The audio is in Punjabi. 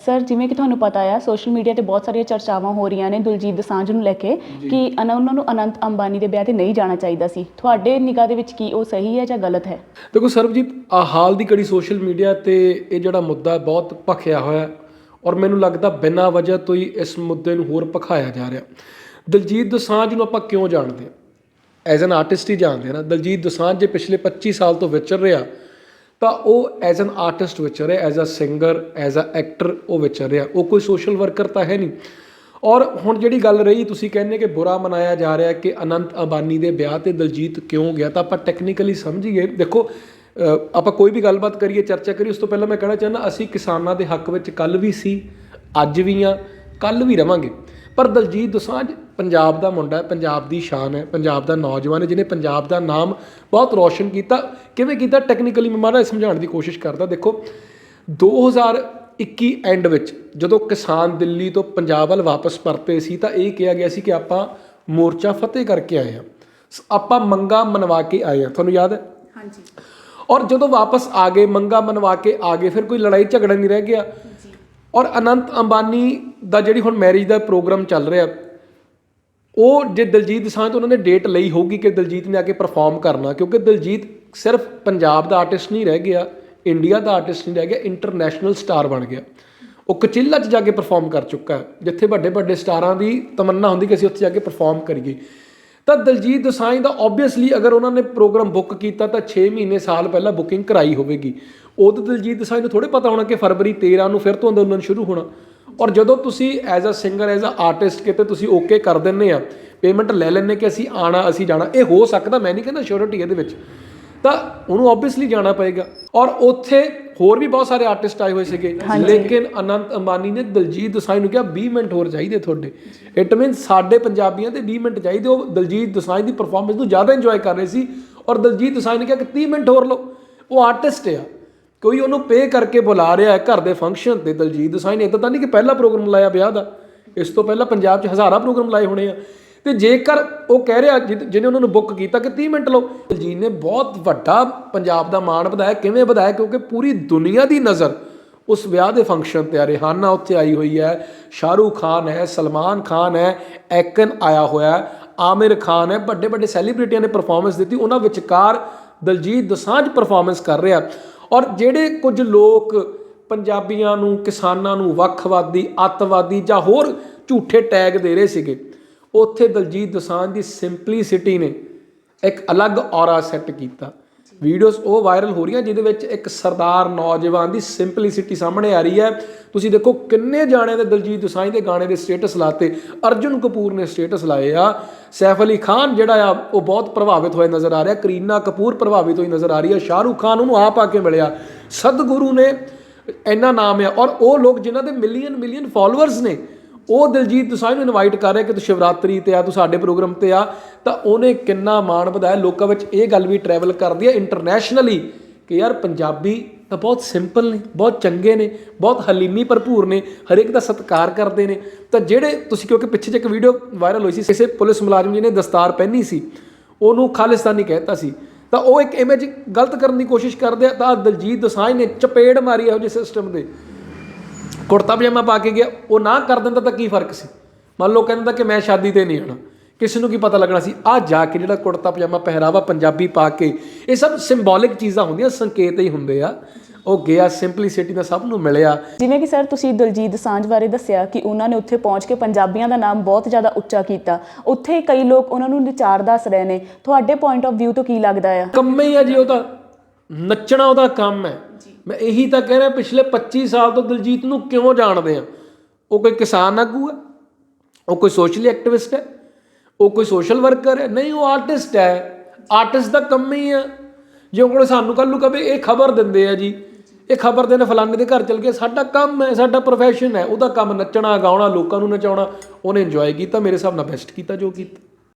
ਸਰ ਜਿਵੇਂ ਕਿ ਤੁਹਾਨੂੰ ਪਤਾ ਆ ਸੋਸ਼ਲ ਮੀਡੀਆ ਤੇ ਬਹੁਤ ਸਾਰੀਆਂ ਚਰਚਾਵਾਂ ਹੋ ਰਹੀਆਂ ਨੇ ਦਿਲਜੀਤ ਦੋਸਾਂਝ ਨੂੰ ਲੈ ਕੇ ਕਿ ਅਨ- ਉਹਨਾਂ ਨੂੰ ਅਨੰਤ ਅੰਬਾਨੀ ਦੇ ਵਿਆਹ ਤੇ ਨਹੀਂ ਜਾਣਾ ਚਾਹੀਦਾ ਸੀ। ਤੁਹਾਡੇ ਨਿਗਾਹ ਦੇ ਵਿੱਚ ਕੀ ਉਹ ਸਹੀ ਹੈ ਜਾਂ ਗਲਤ ਹੈ? ਦੇਖੋ ਸਰਬਜੀਤ ਆ ਹਾਲ ਦੀ ਘੜੀ ਸੋਸ਼ਲ ਮੀਡੀਆ ਤੇ ਇਹ ਜਿਹੜਾ ਮੁੱਦਾ ਹੈ ਬਹੁਤ ਭਖਿਆ ਹੋਇਆ ਹੈ ਔਰ ਮੈਨੂੰ ਲੱਗਦਾ ਬਿਨਾਂ ਵਜ੍ਹਾ ਤੋਂ ਹੀ ਇਸ ਮੁੱਦੇ ਨੂੰ ਹੋਰ ਭਖਾਇਆ ਜਾ ਰਿਹਾ। ਦਲਜੀਤ ਦੋਸਾਂਝ ਨੂੰ ਆਪਾਂ ਕਿਉਂ ਜਾਣਦੇ ਹਾਂ? ਐਜ਼ ਐਨ ਆਰਟਿਸਟ ਹੀ ਜਾਣਦੇ ਹਾਂ ਨਾ। ਦਲਜੀਤ ਦੋਸਾਂਝ ਜੇ ਪਿਛਲੇ 25 ਸਾਲ ਤੋਂ ਵਿਚਰ ਰਿਹਾ ਤਾਂ ਉਹ ਐਜ਼ ਐਨ ਆਰਟਿਸਟ ਵਿਚਰ ਰਿਹਾ as a singer as a actor ਉਹ ਵਿਚਰ ਰਿਹਾ। ਉਹ ਕੋਈ ਸੋਸ਼ਲ ਵਰਕਰ ਤਾਂ ਹੈ ਨਹੀਂ। ਔਰ ਹੁਣ ਜਿਹੜੀ ਗੱਲ ਰਹੀ, ਤੁਸੀਂ ਕਹਿੰਦੇ ਕਿ ਬੁਰਾ ਮਨਾਇਆ ਜਾ ਰਿਹਾ ਕਿ ਅਨੰਤ ਅੰਬਾਨੀ ਦੇ ਵਿਆਹ ਤੇ ਦਲਜੀਤ ਕਿਉਂ ਗਿਆ, ਤਾਂ ਆਪਾਂ ਟੈਕਨੀਕਲੀ ਸਮਝੀਏ। ਦੇਖੋ ਆਪਾਂ ਕੋਈ ਵੀ ਗੱਲਬਾਤ ਕਰੀਏ, ਚਰਚਾ ਕਰੀਏ, ਉਸ ਤੋਂ ਪਹਿਲਾਂ ਮੈਂ ਕਹਿਣਾ ਚਾਹੁੰਦਾ, ਅਸੀਂ ਕਿਸਾਨਾਂ ਦੇ ਹੱਕ ਵਿੱਚ ਕੱਲ ਵੀ ਸੀ, ਅੱਜ ਵੀ ਆ ਕੱਲ ਵੀ ਰਵਾਂਗੇ। ਪਰ ਦਲਜੀਤ ਦੋਸਾਂਝ ਪੰਜਾਬ ਦਾ ਮੁੰਡਾ ਹੈ ਪੰਜਾਬ ਦੀ ਸ਼ਾਨ ਹੈ ਪੰਜਾਬ ਦਾ ਨੌਜਵਾਨ ਹੈ ਜਿਹਨੇ ਪੰਜਾਬ ਦਾ ਨਾਮ ਬਹੁਤ ਰੌਸ਼ਨ ਕੀਤਾ ਕਿਵੇਂ ਕੀਤਾ ਟੈਕਨੀਕਲੀ ਮੈਂ ਮਾੜਾ ਸਮਝਾਉਣ ਦੀ ਕੋਸ਼ਿਸ਼ ਕਰਦਾ ਦੇਖੋ 2021 ਐਂਡ ਵਿੱਚ ਜਦੋਂ ਕਿਸਾਨ ਦਿੱਲੀ ਤੋਂ ਪੰਜਾਬ ਵੱਲ ਵਾਪਸ ਪਰਤੇ ਸੀ ਤਾਂ ਇਹ ਕਿਹਾ ਗਿਆ ਸੀ ਕਿ ਆਪਾਂ ਮੋਰਚਾ ਫਤਿਹ ਕਰਕੇ ਆਏ ਹਾਂ। ਆਪਾਂ ਮੰਗਾ ਮਨਵਾ ਕੇ ਆਏ ਹਾਂ। ਤੁਹਾਨੂੰ ਯਾਦ ਹੈ? ਹਾਂਜੀ। ਔਰ ਜਦੋਂ ਵਾਪਸ ਆ ਗਏ ਮੰਗਾ ਮਨਵਾ ਕੇ ਆ ਗਏ ਫਿਰ ਕੋਈ ਲੜਾਈ ਝਗੜਾ ਨਹੀਂ ਰਹਿ ਗਿਆ। ਔਰ ਅਨੰਤ ਅੰਬਾਨੀ ਦਾ ਜਿਹੜੀ ਹੁਣ ਮੈਰਿਜ ਦਾ ਪ੍ਰੋਗਰਾਮ ਚੱਲ ਰਿਹਾ ਉਹ ਜੇ ਦਲਜੀਤ ਦਸਾਂਝ ਉਹਨਾਂ ਨੇ ਡੇਟ ਲਈ ਹੋਊਗੀ ਕਿ ਦਲਜੀਤ ਨੇ ਆ ਕੇ ਪਰਫਾਰਮ ਕਰਨਾ, ਕਿਉਂਕਿ ਦਲਜੀਤ ਸਿਰਫ ਪੰਜਾਬ ਦਾ ਆਰਟਿਸਟ ਨਹੀਂ ਰਹਿ ਗਿਆ ਇੰਡੀਆ ਦਾ ਆਰਟਿਸਟ ਨਹੀਂ ਰਹਿ ਗਿਆ ਇੰਟਰਨੈਸ਼ਨਲ ਸਟਾਰ ਬਣ ਗਿਆ। ਉਹ ਕਚਿੱਲਾ 'ਚ ਜਾ ਕੇ ਪਰਫਾਰਮ ਕਰ ਚੁੱਕਾ ਜਿੱਥੇ ਵੱਡੇ ਵੱਡੇ ਸਟਾਰਾਂ ਦੀ ਤਮੰਨਾ ਹੁੰਦੀ ਕਿ ਅਸੀਂ ਉੱਥੇ ਜਾ ਕੇ ਪਰਫਾਰਮ ਕਰੀਏ। ਤਾਂ ਦਲਜੀਤ ਦੋਸਾਂਝ ਦਾ ਆਬਵੀਅਸਲੀ ਅਗਰ ਉਹਨਾਂ ਨੇ ਪ੍ਰੋਗਰਾਮ ਬੁੱਕ ਕੀਤਾ ਤਾਂ 6 ਮਹੀਨੇ ਸਾਲ ਪਹਿਲਾਂ ਬੁਕਿੰਗ ਕਰਾਈ ਹੋਵੇਗੀ। ਉਦੋਂ ਦਲਜੀਤ ਦੋਸਾਂਝ ਨੂੰ ਥੋੜੇ ਪਤਾ ਹੋਣਾ ਕਿ ਫਰਵਰੀ 13 ਨੂੰ ਫਿਰ ਤੋਂ ਅੰਦੋਲਨ ਸ਼ੁਰੂ ਹੋਣਾ। ਔਰ ਜਦੋਂ ਤੁਸੀਂ as a singer as a artist ਕਿਤੇ ਤੁਸੀਂ ਓਕੇ ਕਰ ਦਿੰਨੇ ਆ ਪੇਮੈਂਟ ਲੈ ਲੈਣੇ ਕਿ ਅਸੀਂ ਆਣਾ ਅਸੀਂ ਜਾਣਾ ਇਹ ਹੋ ਸਕਦਾ ਮੈਂ ਨਹੀਂ ਕਹਿੰਦਾ ਸ਼ੋਰਿਟੀ ਇਹਦੇ ਵਿੱਚ। ਤਾਂ ਉਹਨੂੰ ਆਬਵੀਅਸਲੀ ਜਾਣਾ ਪਏਗਾ। ਔਰ ਉੱਥੇ ਹੋਰ ਵੀ ਬਹੁਤ ਸਾਰੇ ਆਰਟਿਸਟ ਆਏ ਹੋਏ ਸੀਗੇ। ਲੇਕਿਨ ਅਨੰਤ ਅੰਬਾਨੀ ਨੇ ਦਲਜੀਤ ਦੋਸਾਂਝ ਨੂੰ ਕਿਹਾ 20 ਮਿੰਟ ਹੋਰ ਚਾਹੀਦੇ ਤੁਹਾਡੇ। ਇਟ ਮੀਨ ਸਾਡੇ ਪੰਜਾਬੀਆਂ ਦੇ 20 ਮਿੰਟ ਚਾਹੀਦੇ। ਉਹ ਦਲਜੀਤ ਦੋਸਾਂਝ ਦੀ ਪਰਫਾਰਮੈਂਸ ਨੂੰ ਜ਼ਿਆਦਾ ਇੰਜੋਏ ਕਰ ਰਹੇ ਸੀ। ਔਰ ਦਲਜੀਤ ਦੋਸਾਂਝ ਨੇ ਕਿਹਾ ਕਿ 30 ਮਿੰਟ ਹੋਰ ਲਓ। ਉਹ ਆਰਟਿਸਟ ਆ। ਕੋਈ ਉਹਨੂੰ ਪੇ ਕਰਕੇ ਬੁਲਾ ਰਿਹਾ ਹੈ ਘਰ ਦੇ ਫੰਕਸ਼ਨ ਤੇ, ਦਲਜੀਤ ਦੋਸਾਂਝ ਨੇ ਇਦਾਂ ਤਾਂ ਨਹੀਂ ਕਿ ਪਹਿਲਾ ਪ੍ਰੋਗਰਾਮ ਲਾਇਆ ਵਿਆਹ ਦਾ। ਇਸ ਤੋਂ ਪਹਿਲਾਂ ਪੰਜਾਬ 'ਚ ਹਜ਼ਾਰਾਂ ਪ੍ਰੋਗਰਾਮ ਲਾਏ ਹੋਣੇ ਆ। ਤੇ ਜੇਕਰ ਉਹ ਕਹਿ ਰਿਹਾ ਜਿਹ- ਜਿਹਨੇ ਉਹਨਾਂ ਨੂੰ ਬੁੱਕ ਕੀਤਾ ਕਿ 30 ਮਿੰਟ ਲਓ, ਦਲਜੀਤ ਨੇ ਬਹੁਤ ਵੱਡਾ ਪੰਜਾਬ ਦਾ ਮਾਣ ਵਧਾਇਆ। ਕਿਵੇਂ ਵਧਾਇਆ? ਕਿਉਂਕਿ ਪੂਰੀ ਦੁਨੀਆ ਦੀ ਨਜ਼ਰ ਉਸ ਵਿਆਹ ਦੇ ਫੰਕਸ਼ਨ ਤੇ ਆ ਰਿਹਾਨਾ ਉੱਥੇ ਆਈ ਹੋਈ ਹੈ, ਸ਼ਾਹਰੂਖ ਖਾਨ ਹੈ, ਸਲਮਾਨ ਖਾਨ ਹੈ, ਐਕਨ ਆਇਆ ਹੋਇਆ ਆਮਿਰ ਖਾਨ ਹੈ। ਵੱਡੇ ਵੱਡੇ ਸੈਲੀਬ੍ਰਿਟੀਆਂ ਨੇ ਪਰਫਾਰਮੈਂਸ ਦਿੱਤੀ। ਉਹਨਾਂ ਵਿਚਕਾਰ ਦਲਜੀਤ ਦਸਾਂਝ ਪਰਫਾਰਮੈਂਸ ਕਰ ਰਿਹਾ। ਔਰ ਜਿਹੜੇ ਕੁਝ ਲੋਕ ਪੰਜਾਬੀਆਂ ਨੂੰ, ਕਿਸਾਨਾਂ ਨੂੰ ਵੱਖਵਾਦੀ, ਅੱਤਵਾਦੀ ਜਾਂ ਹੋਰ ਝੂਠੇ ਟੈਗ ਦੇ ਰਹੇ ਸੀਗੇ, ਉੱਥੇ ਦਲਜੀਤ ਦੋਸਾਂਝ ਦੀ ਸਿੰਪਲੀਸਿਟੀ ਨੇ ਇੱਕ ਅਲੱਗ ਔਰਾ ਸੈੱਟ ਕੀਤਾ। ਵੀਡੀਓਜ਼ ਉਹ ਵਾਇਰਲ ਹੋ ਰਹੀਆਂ ਜਿਹਦੇ ਵਿੱਚ ਇੱਕ ਸਰਦਾਰ ਨੌਜਵਾਨ ਦੀ ਸਿੰਪਲੀਸਿਟੀ ਸਾਹਮਣੇ ਆ ਰਹੀ ਹੈ। ਤੁਸੀਂ ਦੇਖੋ ਕਿੰਨੇ ਜਾਣੇ ਦੇ ਦਲਜੀਤ ਦੋਸਾਂਝ ਦੇ ਗਾਣੇ ਦੇ ਸਟੇਟਸ ਲਾਤੇ। ਅਰਜੁਨ ਕਪੂਰ ਨੇ ਸਟੇਟਸ ਲਾਏ ਆ। ਸੈਫ ਅਲੀ ਖਾਨ ਜਿਹੜਾ ਆ, ਉਹ ਬਹੁਤ ਪ੍ਰਭਾਵਿਤ ਹੋਏ ਨਜ਼ਰ ਆ ਰਿਹਾ। ਕਰੀਨਾ ਕਪੂਰ ਪ੍ਰਭਾਵਿਤ ਹੋਈ ਨਜ਼ਰ ਆ ਰਹੀ ਹੈ ਸ਼ਾਹਰੂਖ ਖਾਨ ਉਹਨੂੰ ਆਪ ਆ ਕੇ ਮਿਲਿਆ। ਸਤਗੁਰੂ ਨੇ ਇੰਨਾ ਨਾਮ ਆ। ਔਰ ਉਹ ਲੋਕ ਜਿਨ੍ਹਾਂ ਦੇ ਮਿਲੀਅਨ ਮਿਲੀਅਨ ਫਾਲੋਅਰਸ ਨੇ ਉਹ ਦਿਲਜੀਤ ਦੋਸਾਂਝ ਨੂੰ ਇਨਵਾਈਟ ਕਰ ਰਿਹਾ ਕਿ ਤੂੰ ਸ਼ਿਵਰਾਤਰੀ ਤੇ ਆ ਤੂੰ ਸਾਡੇ ਪ੍ਰੋਗਰਾਮ ਤੇ ਆ, ਤਾਂ ਉਹਨੇ ਕਿੰਨਾ ਮਾਣ ਵਧਾਇਆ। ਲੋਕਾਂ ਵਿੱਚ ਇਹ ਗੱਲ ਵੀ ਟਰੈਵਲ ਕਰਦੀ ਹੈ ਇੰਟਰਨੈਸ਼ਨਲੀ ਕਿ ਯਾਰ ਪੰਜਾਬੀ ਤਾਂ ਬਹੁਤ ਸਿੰਪਲ ਨੇ, ਬਹੁਤ ਚੰਗੇ ਨੇ, ਬਹੁਤ ਹਲੀਮੀ ਭਰਪੂਰ ਨੇ, ਹਰੇਕ ਦਾ ਸਤਿਕਾਰ ਕਰਦੇ ਨੇ। ਤਾਂ ਜਿਹੜੇ ਤੁਸੀਂ, ਕਿਉਂਕਿ ਪਿੱਛੇ ਜੇ ਇੱਕ ਵੀਡੀਓ ਵਾਇਰਲ ਹੋਈ ਸੀ, ਕਿਸੇ ਪੁਲਿਸ ਮੁਲਾਜ਼ਮ ਜੀ ਨੇ ਦਸਤਾਰ ਪਹਿਨੀ ਸੀ, ਉਹਨੂੰ ਖਾਲਿਸਤਾਨੀ ਕਹਿਤਾ ਸੀ। ਤਾਂ ਉਹ ਇੱਕ ਇਮੇਜ ਗਲਤ ਕਰਨ ਦੀ ਕੋਸ਼ਿਸ਼ ਕਰਦੇ ਆ, ਤਾਂ ਦਲਜੀਤ ਦੋਸਾਂਝ ਨੇ ਚਪੇੜ ਮਾਰੀ ਇਹੋ ਜਿਹੇ ਸਿਸਟਮ ਦੇ ਕੁੜਤਾ ਪਜਾਮਾ ਪਾ ਕੇ ਗਿਆ ਉਹ ਨਾ ਕਰ ਦਿੰਦਾ ਤਾਂ ਕੀ ਫ਼ਰਕ ਸੀ? ਮੰਨ ਲਓ ਕਹਿੰਦਾ ਕਿ ਮੈਂ ਸ਼ਾਦੀ ਤੇ ਨਹੀਂ ਆਣਾ ਕਿਸੇ ਨੂੰ ਕੀ ਪਤਾ ਲੱਗਣਾ ਸੀ? ਆ ਜਾ ਕੇ ਜਿਹੜਾ ਕੁੜਤਾ ਪਜਾਮਾ ਪਹਿਰਾਵਾ ਪੰਜਾਬੀ ਪਾ ਕੇ ਇਹ ਸਭ ਸਿੰਬੋਲਿਕ ਚੀਜ਼ਾਂ ਹੁੰਦੀਆਂ ਸੰਕੇਤ ਹੀ ਹੁੰਦੇ ਆ। ਉਹ ਗਿਆ ਸਿੰਪਲੀਸਿਟੀ ਦਾ ਸਭ ਨੂੰ ਮਿਲਿਆ। ਜਿਵੇਂ ਕਿ ਸਰ ਤੁਸੀਂ ਦਲਜੀਤ ਦੋਸਾਂਝ ਬਾਰੇ ਦੱਸਿਆ ਕਿ ਉਹਨਾਂ ਨੇ ਉੱਥੇ ਪਹੁੰਚ ਕੇ ਪੰਜਾਬੀਆਂ ਦਾ ਨਾਮ ਬਹੁਤ ਜ਼ਿਆਦਾ ਉੱਚਾ ਕੀਤਾ। ਉੱਥੇ ਕਈ ਲੋਕ ਉਹਨਾਂ ਨੂੰ ਵਿਚਾਰ ਦੱਸ ਰਹੇ ਨੇ। ਤੁਹਾਡੇ ਪੁਆਇੰਟ ਆਫ View ਤੋਂ ਕੀ ਲੱਗਦਾ ਆ? ਕੰਮ ਹੀ ਆ ਜੀ ਉਹਦਾ ਨੱਚਣਾ ਉਹਦਾ ਕੰਮ ਹੈ। ਮੈਂ ਇਹੀ ਤਾਂ ਕਹਿ ਰਿਹਾ ਪਿਛਲੇ 25 ਸਾਲ ਤੋਂ ਦਿਲਜੀਤ ਨੂੰ ਕਿਉਂ ਜਾਣਦੇ ਆ? ਉਹ ਕੋਈ ਕਿਸਾਨ ਆਗੂ ਹੈ? ਉਹ ਕੋਈ ਸੋਸ਼ਲ ਐਕਟਿਵਿਸਟ ਹੈ? ਉਹ ਕੋਈ ਸੋਸ਼ਲ ਵਰਕਰ ਹੈ? ਨਹੀਂ ਉਹ ਆਰਟਿਸਟ ਹੈ। ਆਰਟਿਸਟ ਦਾ ਕੰਮ ਹੀ ਆ। ਜੇ ਕੋਲ ਸਾਨੂੰ ਕੱਲ ਨੂੰ ਕਵੇ ਇਹ ਖਬਰ ਦਿੰਦੇ ਆ ਜੀ। ਇਹ ਖਬਰ ਦੇਣ ਫਲਾਣੇ ਦੇ ਘਰ ਚਲ ਗਿਆ ਸਾਡਾ ਕੰਮ ਹੈ ਸਾਡਾ ਪ੍ਰੋਫੈਸ਼ਨ ਹੈ। ਉਹਦਾ ਕੰਮ ਨੱਚਣਾ ਗਾਉਣਾ ਲੋਕਾਂ ਨੂੰ ਨਚਾਉਣਾ ਉਹਨੇ ਇੰਜੋਏ ਕੀਤਾ ਮੇਰੇ ਹਿਸਾਬ ਨਾਲ ਬੈਸਟ ਕੀਤਾ ਜੋ ਕੀਤਾ।